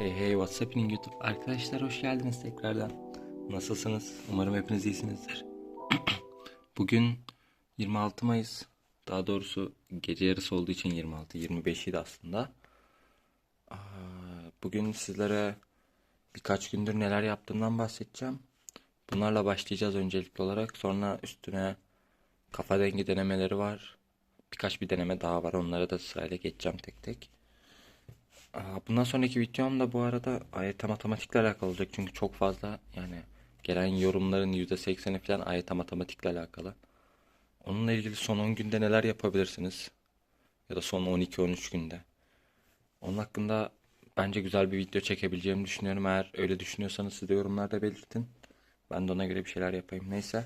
Hey hey what's happening YouTube arkadaşlar hoş geldiniz tekrardan. Nasılsınız? Umarım hepiniz iyisinizdir. Bugün 26 Mayıs. Daha doğrusu gece yarısı olduğu için 26 25'ydi aslında. Aa, Bugün sizlere birkaç gündür neler yaptığımdan bahsedeceğim. Bunlarla başlayacağız öncelikli olarak. Sonra üstüne kafa dengi denemeleri var. Birkaç bir deneme daha var. Onlara da sırayla geçeceğim tek tek. Bundan sonraki videom da bu arada AYT matematikle alakalı olacak. Çünkü çok fazla yani gelen yorumların %80'i falan AYT matematikle alakalı. Onunla ilgili son 10 günde neler yapabilirsiniz? Ya da son 12-13 günde. Onun hakkında bence güzel bir video çekebileceğimi düşünüyorum. Eğer öyle düşünüyorsanız siz de yorumlarda belirtin. Ben de ona göre bir şeyler yapayım. Neyse.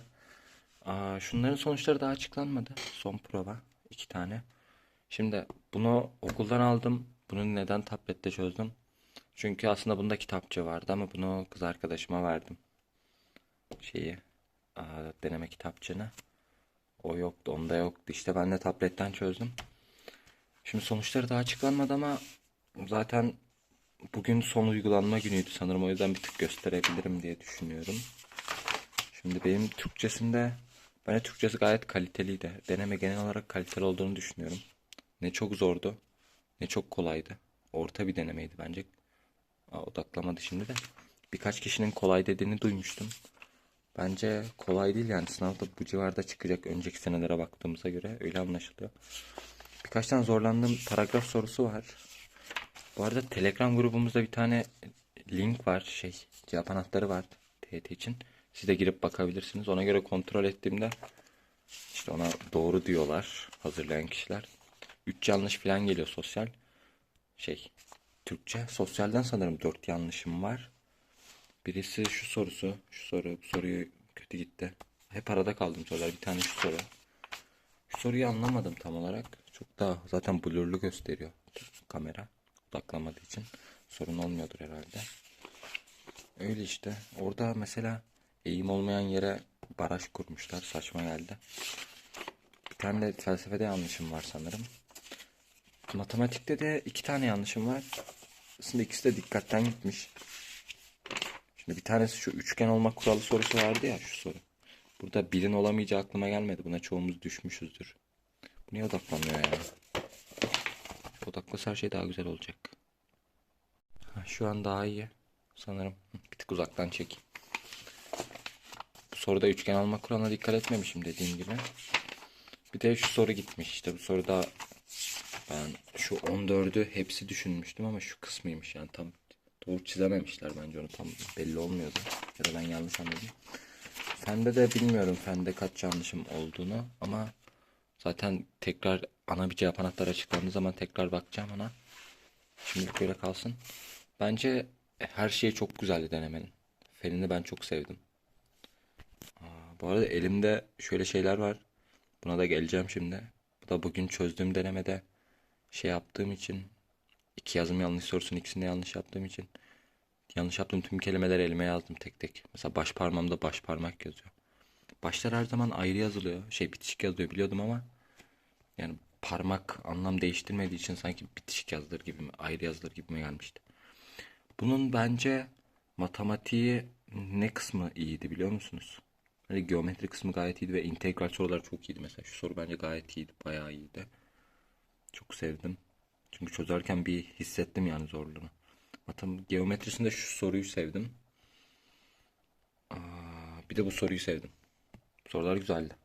Aa, şunların sonuçları daha açıklanmadı. Son prova. iki tane. Şimdi bunu okuldan aldım. Bunu neden tablette çözdüm? Çünkü aslında bunda kitapçı vardı ama bunu kız arkadaşıma verdim. Şeyi, deneme kitapçığını. O yoktu, onda yoktu. İşte ben de tabletten çözdüm. Şimdi sonuçları daha açıklanmadı ama zaten bugün son uygulanma günüydü sanırım. O yüzden bir tık gösterebilirim diye düşünüyorum. Şimdi benim Türkçesinde bence Türkçesi gayet kaliteliydi. Deneme genel olarak kaliteli olduğunu düşünüyorum. Ne çok zordu ne çok kolaydı. Orta bir denemeydi bence. Aa, odaklamadı şimdi de. Birkaç kişinin kolay dediğini duymuştum. Bence kolay değil yani sınavda bu civarda çıkacak önceki senelere baktığımıza göre öyle anlaşılıyor. Birkaç tane zorlandığım paragraf sorusu var. Bu arada Telegram grubumuzda bir tane link var şey cevap anahtarı var TYT için. Siz de girip bakabilirsiniz. Ona göre kontrol ettiğimde işte ona doğru diyorlar hazırlayan kişiler. 3 yanlış falan geliyor sosyal. Şey Türkçe. Sosyalden sanırım 4 yanlışım var. Birisi şu sorusu. Şu soru. Bu soruyu kötü gitti. Hep arada kaldım sorular. Bir tane şu soru. Şu soruyu anlamadım tam olarak. Çok da zaten blurlu gösteriyor kamera. Odaklamadığı için. Sorun olmuyordur herhalde. Öyle işte. Orada mesela eğim olmayan yere baraj kurmuşlar. Saçma geldi. Bir tane de felsefede yanlışım var sanırım. Matematikte de iki tane yanlışım var. Aslında ikisi de dikkatten gitmiş. Şimdi bir tanesi şu üçgen olmak kuralı sorusu vardı ya şu soru. Burada birin olamayacağı aklıma gelmedi. Buna çoğumuz düşmüşüzdür. Bu niye odaklanmıyor ya? Odaklasa her şey daha güzel olacak. Ha, şu an daha iyi. Sanırım. Bir tık uzaktan çekeyim. Bu soruda üçgen alma kuralına dikkat etmemişim dediğim gibi. Bir de şu soru gitmiş. İşte bu soruda ben şu 14'ü hepsi düşünmüştüm ama şu kısmıymış yani tam doğru çizememişler bence onu tam belli olmuyordu. Ya da ben yanlış anladım. Fende de bilmiyorum fende kaç yanlışım olduğunu ama zaten tekrar ana bir cevap anahtarı açıklandığı zaman tekrar bakacağım ona. Şimdilik böyle kalsın. Bence her şey çok güzeldi denemenin. Fenini ben çok sevdim. Aa, bu arada elimde şöyle şeyler var. Buna da geleceğim şimdi. Bu da bugün çözdüğüm denemede şey yaptığım için iki yazım yanlış sorusunun ikisini yanlış yaptığım için yanlış yaptığım tüm kelimeleri elime yazdım tek tek. Mesela baş parmağımda baş parmak yazıyor. Başlar her zaman ayrı yazılıyor. Şey bitişik yazıyor biliyordum ama yani parmak anlam değiştirmediği için sanki bitişik yazılır gibi mi, ayrı yazılır gibi mi gelmişti. Bunun bence matematiği ne kısmı iyiydi biliyor musunuz? Hani geometri kısmı gayet iyiydi ve integral sorular çok iyiydi mesela. Şu soru bence gayet iyiydi, bayağı iyiydi. Çok sevdim. Çünkü çözerken bir hissettim yani zorluğunu. Matem geometrisinde şu soruyu sevdim. Aa, bir de bu soruyu sevdim. Sorular güzeldi.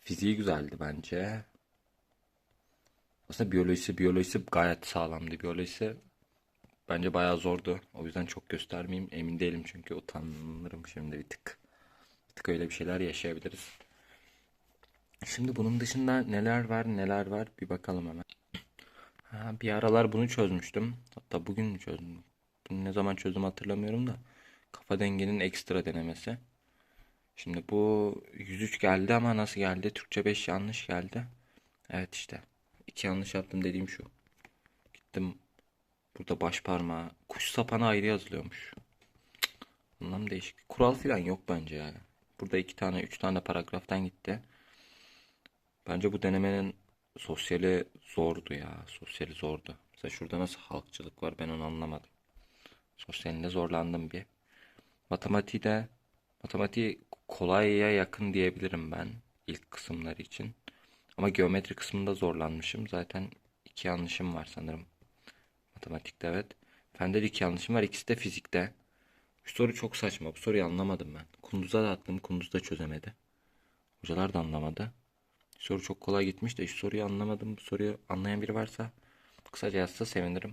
Fiziği güzeldi bence. Aslında biyolojisi, biyolojisi gayet sağlamdı. Biyolojisi bence bayağı zordu. O yüzden çok göstermeyeyim. Emin değilim çünkü utanırım şimdi bir tık. Bir tık öyle bir şeyler yaşayabiliriz. Şimdi bunun dışında neler var neler var bir bakalım hemen. Ha, bir aralar bunu çözmüştüm. Hatta bugün çözdüm? Bunu ne zaman çözdüm hatırlamıyorum da. Kafa dengenin ekstra denemesi. Şimdi bu 103 geldi ama nasıl geldi? Türkçe 5 yanlış geldi. Evet işte. iki yanlış yaptım dediğim şu. Gittim burada baş parmağı. Kuş sapanı ayrı yazılıyormuş. Anlam değişik. Kural falan yok bence yani. Burada iki tane, üç tane paragraftan gitti. Bence bu denemenin sosyali zordu ya. Sosyali zordu. Mesela şurada nasıl halkçılık var ben onu anlamadım. Sosyalinde zorlandım bir. Matematiği de matematiği kolaya yakın diyebilirim ben ilk kısımları için. Ama geometri kısmında zorlanmışım. Zaten iki yanlışım var sanırım. Matematikte evet. Fende de iki yanlışım var. İkisi de fizikte. Şu soru çok saçma. Bu soruyu anlamadım ben. Kunduz'a da attım. Kunduz da çözemedi. Hocalar da anlamadı. Soru çok kolay gitmiş de şu soruyu anlamadım. Bu soruyu anlayan biri varsa kısaca yazsa sevinirim.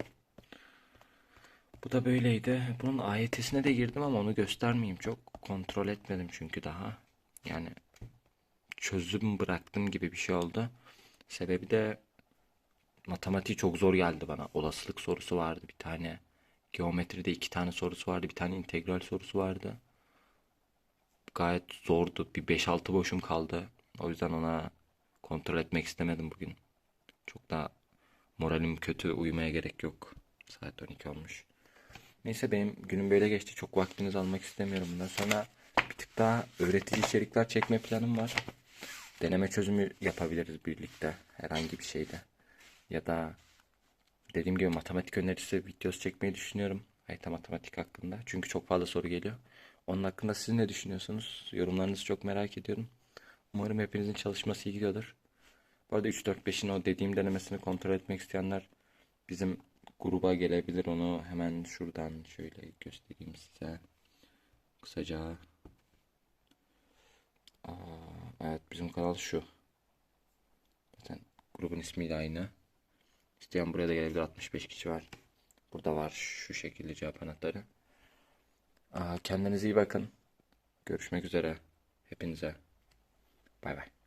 Bu da böyleydi. Bunun AYT'sine de girdim ama onu göstermeyeyim. Çok kontrol etmedim çünkü daha. Yani çözüm bıraktım gibi bir şey oldu. Sebebi de matematiği çok zor geldi bana. Olasılık sorusu vardı bir tane. Geometride iki tane sorusu vardı. Bir tane integral sorusu vardı. Gayet zordu. Bir 5-6 boşum kaldı. O yüzden ona kontrol etmek istemedim bugün. Çok da moralim kötü. Uyumaya gerek yok. Saat 12 olmuş. Neyse benim günüm böyle geçti. Çok vaktinizi almak istemiyorum. Bundan sonra bir tık daha öğretici içerikler çekme planım var. Deneme çözümü yapabiliriz birlikte. Herhangi bir şeyde. Ya da dediğim gibi matematik önerisi videosu çekmeyi düşünüyorum. Hayta matematik hakkında. Çünkü çok fazla soru geliyor. Onun hakkında siz ne düşünüyorsunuz? Yorumlarınızı çok merak ediyorum. Umarım hepinizin çalışması iyi gidiyordur. Bu arada 3-4-5'in o dediğim denemesini kontrol etmek isteyenler bizim gruba gelebilir. Onu hemen şuradan şöyle göstereyim size. Kısaca. Aa, evet bizim kanal şu. Zaten grubun ismi de aynı. İsteyen buraya da gelebilir. 65 kişi var. Burada var şu şekilde cevap anahtarı. Aa, kendinize iyi bakın. Görüşmek üzere. Hepinize. Bye bye.